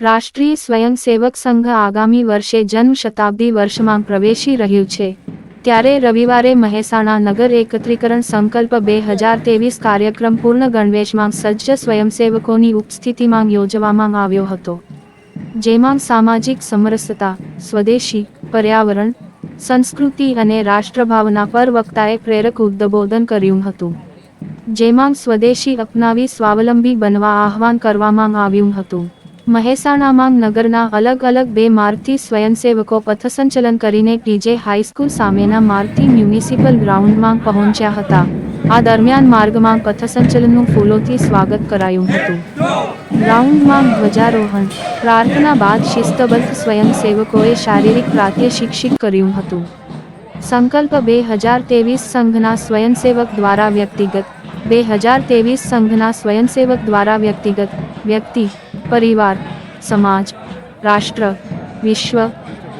રાષ્ટ્રીય સ્વયંસેવક સંઘ આગામી વર્ષે જન્મ શતાબ્દી વર્ષમાં પ્રવેશી રહ્યું છે. ત્યારે રવિવારે મહેસાણા નગર એકત્રીકરણ સંકલ્પ બે હજાર ત્રેવીસ કાર્યક્રમ પૂર્ણ ગણવેશમાં સજ્જ સ્વયંસેવકોની ઉપસ્થિતિમાં યોજવામાં આવ્યો હતો. જેમાં સામાજિક સમરસતા, સ્વદેશી, પર્યાવરણ, સંસ્કૃતિ અને રાષ્ટ્રભાવના પર વક્તાએ પ્રેરક ઉદ્બોધન કર્યું હતું. જેમાં સ્વદેશી અપનાવી સ્વાવલંબી બનવા આહવાન કરવામાં આવ્યું હતું. મહેસાણામાં નગરના અલગ અલગ બે માર્ગથી સ્વયંસેવકો પથસંચલન કરીને ટીજે હાઈસ્કૂલ સામેના માર્ગથી મ્યુનિસિપલ ગ્રાઉન્ડમાં પહોંચ્યા હતા. આ દરમિયાન માર્ગમાં પથસંચલનનું ફૂલોથી સ્વાગત કરાયું હતું. ગ્રાઉન્ડમાં ધ્વજારોહણ, પ્રાર્થના બાદ શિસ્તબદ્ધ સ્વયંસેવકોએ શારીરિક પ્રાત્યશિક્ષિક કર્યું હતું. સંકલ્પ બે હજાર ત્રેવીસ સંઘના સ્વયંસેવક દ્વારા વ્યક્તિગત, બે હજાર ત્રેવીસ સંઘના સ્વયંસેવક દ્વારા વ્યક્તિગત, વ્યક્તિ પરિવાર, સમાજ, રાષ્ટ્ર, વિશ્વ,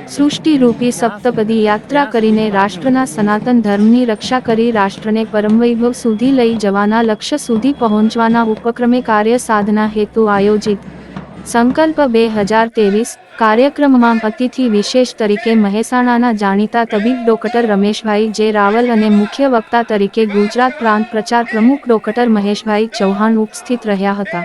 સૃષ્ટિરૂપી સપ્તપદી યાત્રા કરીને રાષ્ટ્રના સનાતન ધર્મની રક્ષા કરી રાષ્ટ્રને પરમવૈભવ સુધી લઈ જવાના લક્ષ્ય સુધી પહોંચવાના ઉપક્રમે કાર્ય સાધના હેતુ આયોજિત. સંકલ્પ બે હજાર ત્રેવીસ કાર્યક્રમમાં અતિથિ વિશેષ તરીકે મહેસાણાના જાણીતા તબીબ ડોક્ટર રમેશભાઈ જે રાવલ અને મુખ્ય વક્તા તરીકે ગુજરાત પ્રાંત પ્રચાર પ્રમુખ ડોક્ટર મહેશભાઈ ચૌહાણ ઉપસ્થિત રહ્યા હતા.